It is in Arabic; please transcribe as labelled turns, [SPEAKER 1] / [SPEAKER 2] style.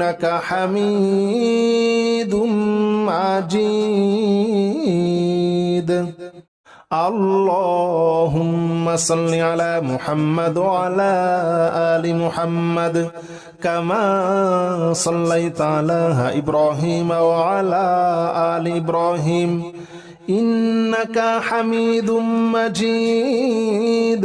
[SPEAKER 1] إنك حميد مجيد. اللهم صل على محمد وعلى آل محمد كما صليت على إبراهيم وعلى آل إبراهيم. إنك حميد مجيد.